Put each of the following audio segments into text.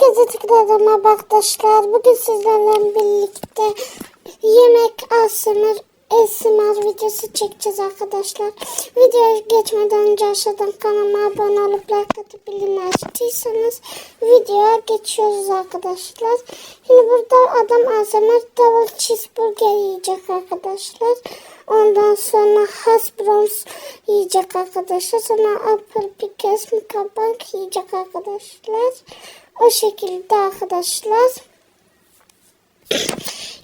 Herkese tıkladım arkadaşlar. Bugün sizlerle birlikte yemek asmr ASMR videosu çekeceğiz arkadaşlar. Videoya geçmeden önce aşağıdan kanalıma abone olup like atıp bildirimleri açtıysanız videoya geçiyoruz arkadaşlar. Şimdi burada adam ASMR double cheeseburger yiyecek arkadaşlar. Ondan sonra Hasbro's yiyecek arkadaşlar. Sonra Apple Pickles Mikabank yiyecek arkadaşlar. O şekilde arkadaşlar.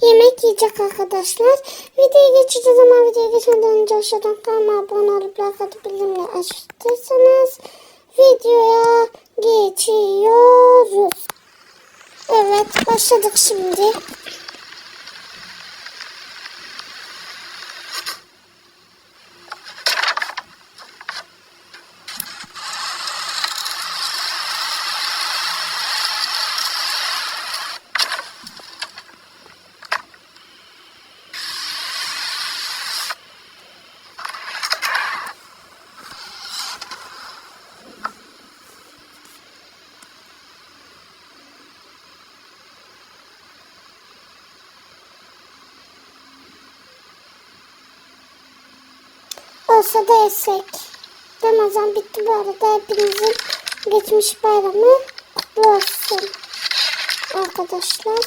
Yemek yiyecek arkadaşlar. Videoya geçeceğiz ama videoya geçmeden önce aşağıdan kanalıma abone olup like atıp bildirimleri açtıysanız videoya geçiyoruz. Evet başladık şimdi. Olsa da yesek. Ramazan bitti bu arada. Hepinizin geçmiş bayramı kutlu olsun. Arkadaşlar.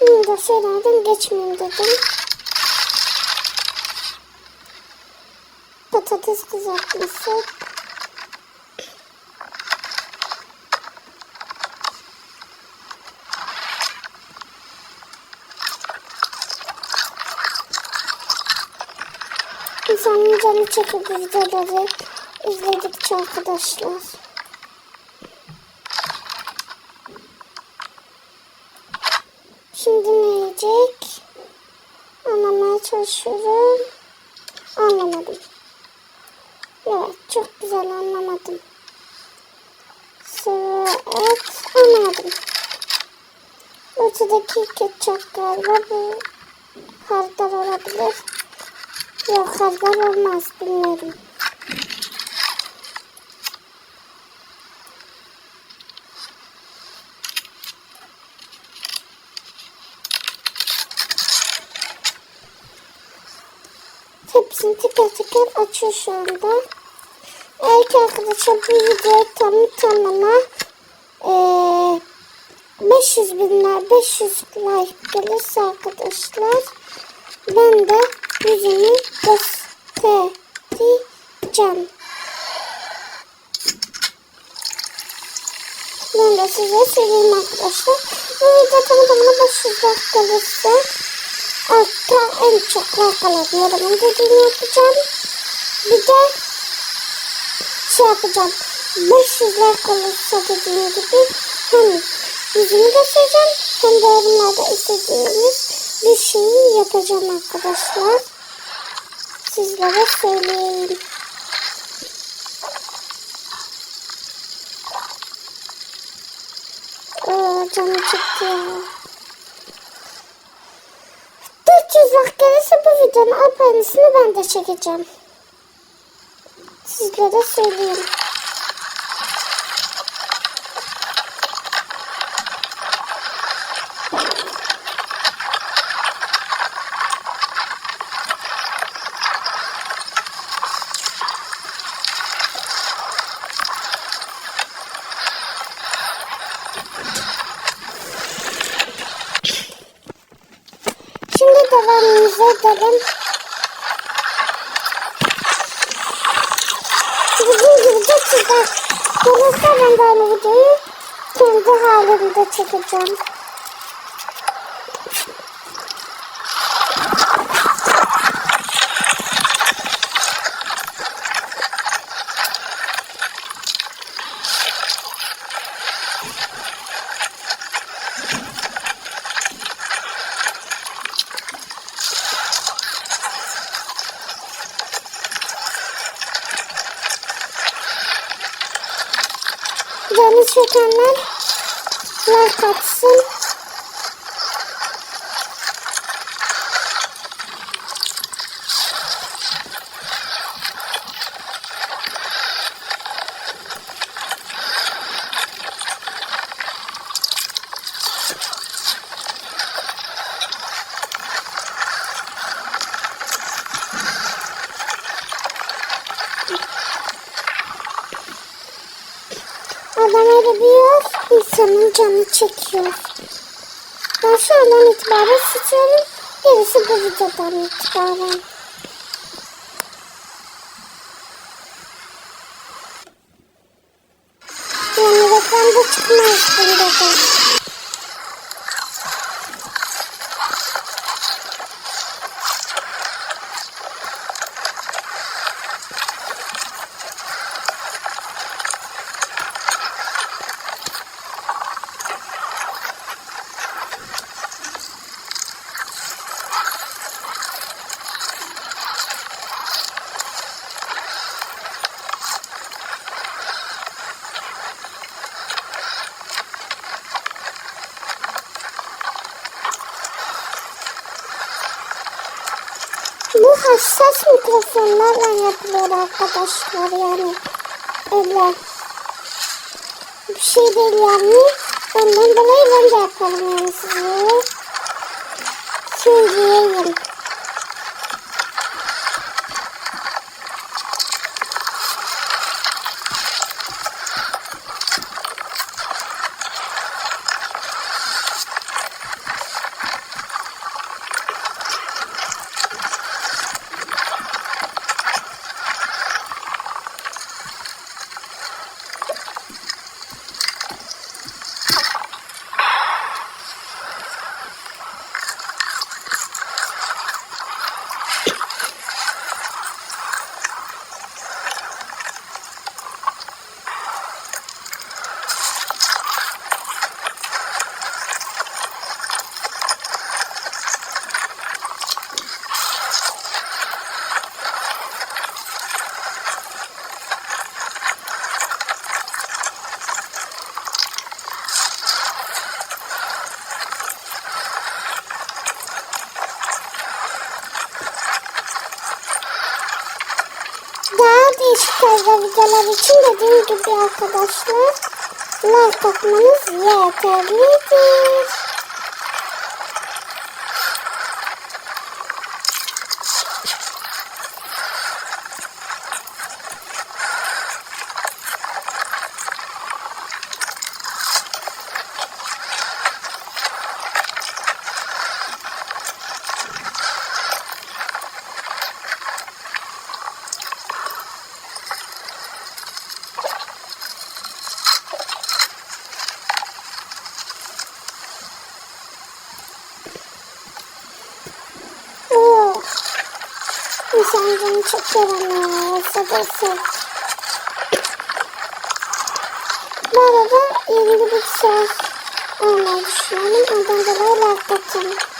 Bunu da söylerdim geçmeyeyim dedim. Patates kızartması. Bu videoları izledikçe arkadaşlar. Şimdi ne yiyecek? Anlamaya çalışıyorum. Anlamadım. Evet çok güzel anlamadım. Sıvı et anlamadım. Ortadaki ketçap galiba bu hardal olabilir. Yok hardal olmaz bilmiyorum. Hepsini teker teker açıyor şu anda. Ki arkadaşlar bu video tam tamına eee 500 binler 500 like gelirse arkadaşlar ben de yüzümü göstereceğim. Ben de size söyleyeyim arkadaşlar. Bu video tamına 500 like gelirse altta en çok like yorumun dediğini yapacağım. Bir de şey yapacağım. 500 like olursa dediğim gibi hem yüzümü göstereceğim hem de yorumlarda istediğiniz bir şeyi yapacağım arkadaşlar. Sizlere söyleyeyim. Oo, canım çıktı ya. 400 like gelirse bu videonun abonesini ben de çekeceğim. Sizlere söyleyeyim. Devamımıza edelim. Dediğim gibi de sizden gelirse ben aynı videoyu kendi halimde çekeceğim. Çekenler like atsın. Adam büyüyor, insanın canı çekiyor. Ben şu andan itibaren sıçıyorum. Gerisi bu videodan itibaren. Yani reklamda çıkmaz bunda da. Bu hassas mikrofonlarla yapılıyor arkadaşlar yani. Öyle. Bir şey değil yani. Ondan dolayı ben de yaparım yani size. Söyleyeyim. Tarzda videolar için dediğim gibi arkadaşlar like atmanız yeterlidir. İnsan canı çeker ama sabırsa. Bu arada yeni bir söz almayı düşünüyorum. Ondan dolayı like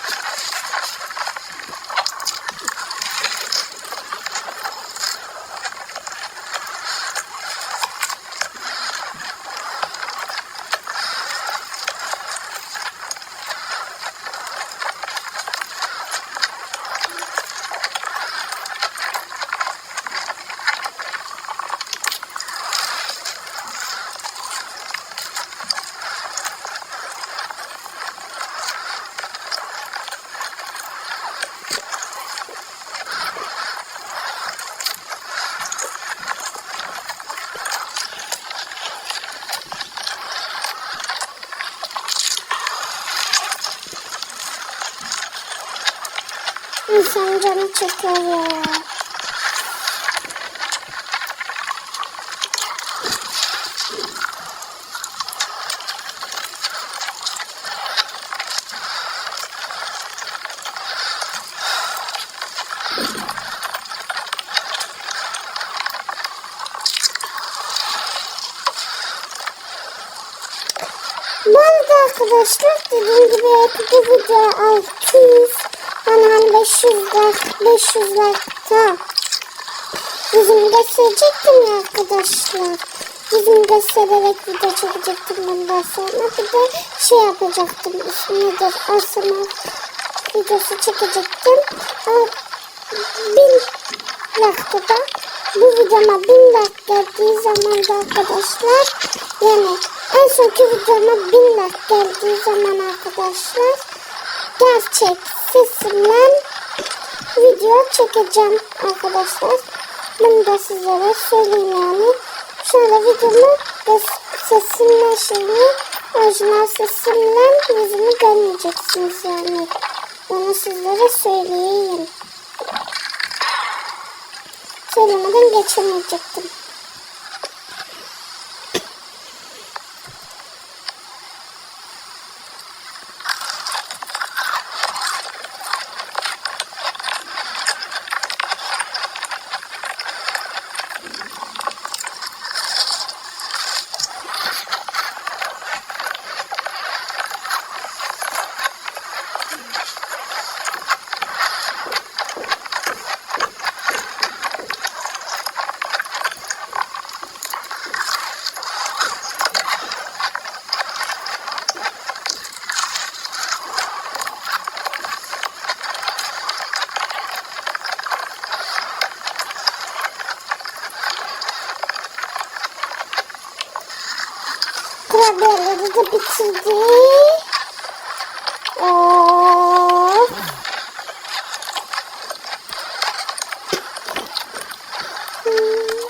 İnsan canı çeker ya. Arkadaşlar dediğim gibi bu video 600 hani 500 like 500 like'ta yüzümü gösterecektim ya arkadaşlar. Yüzümü göstererek video çekecektim bundan sonra. Bir de şey yapacaktım ismidir asma videosu çekecektim. Ama bin like'da bu videoma bin like geldiği zaman da arkadaşlar yani en sonki videoma bin like geldiği zaman arkadaşlar gerçek sesimle video çekeceğim arkadaşlar. Bunu da sizlere söyleyeyim yani. Şöyle videomu sesimle şeyini orijinal sesimle yüzümü görmeyeceksiniz yani. Bunu sizlere söyleyeyim. Söylemeden geçemeyecektim. Kurabiyeleri de bitirdi. Oh. Hmm.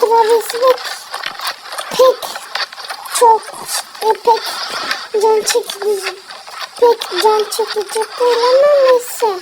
Kurabiyesi de pek çok e, pek can çekici pek can çekici değil ama neyse.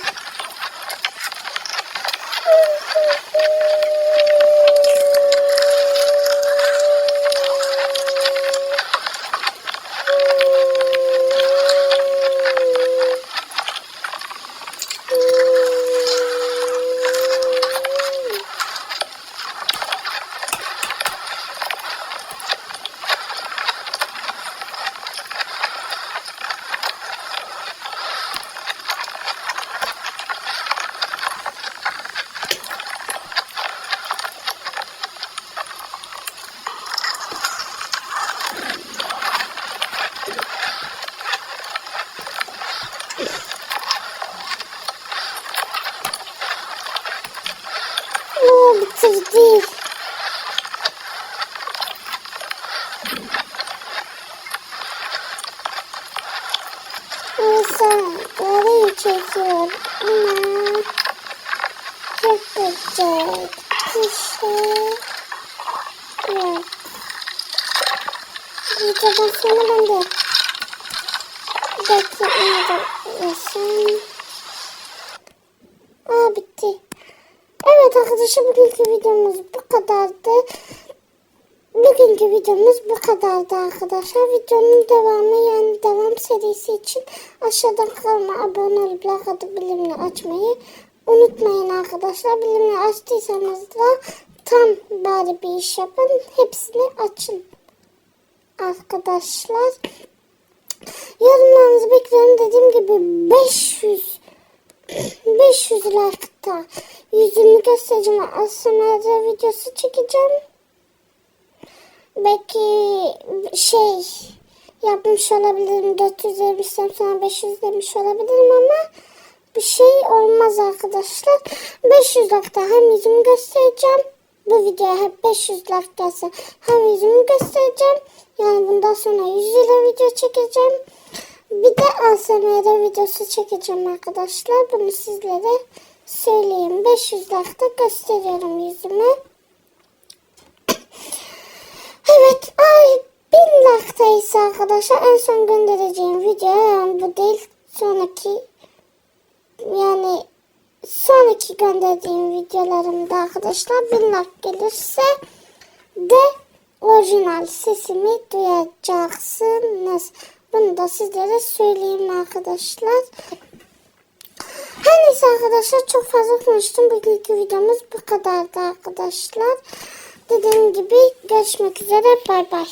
İnsan orayı çekiyor ama çok güzel. İşte yok. Videodan sonra ben de da yesem. Aa bitti. Evet arkadaşlar bugünkü videomuz bu kadardı. Bugünkü videomuz bu kadardı arkadaşlar. Videonun devamı yani devam serisi için aşağıdan kanalıma abone olup like atıp açmayı unutmayın arkadaşlar. Bilimini açtıysanız da tam bari bir iş yapın. Hepsini açın. Arkadaşlar. Yorumlarınızı bekliyorum. Dediğim gibi 500 500 like'ta yüzünü göstereceğim. Az sonra da videosu çekeceğim. Belki şey yapmış olabilirim. 400 demişsem sonra 500 demiş olabilirim ama bir şey olmaz arkadaşlar. 500 like'da hem yüzümü göstereceğim. Bu videoya hep 500 like gelsin. Hem yüzümü göstereceğim. Yani bundan sonra 100 lira video çekeceğim. Bir de ASMR videosu çekeceğim arkadaşlar. Bunu sizlere söyleyeyim. 500 like'da gösteriyorum yüzümü. Evet. Ay bin like'dayız arkadaşlar. En son göndereceğim video bu değil. Sonraki yani sonraki gönderdiğim videolarımda arkadaşlar bin like gelirse de orijinal sesimi duyacaksınız. Bunu da sizlere söyleyeyim arkadaşlar. Her neyse arkadaşlar çok fazla konuştum. Bugünkü videomuz bu kadardı arkadaşlar. Dediğim gibi görüşmek üzere. Bay bay.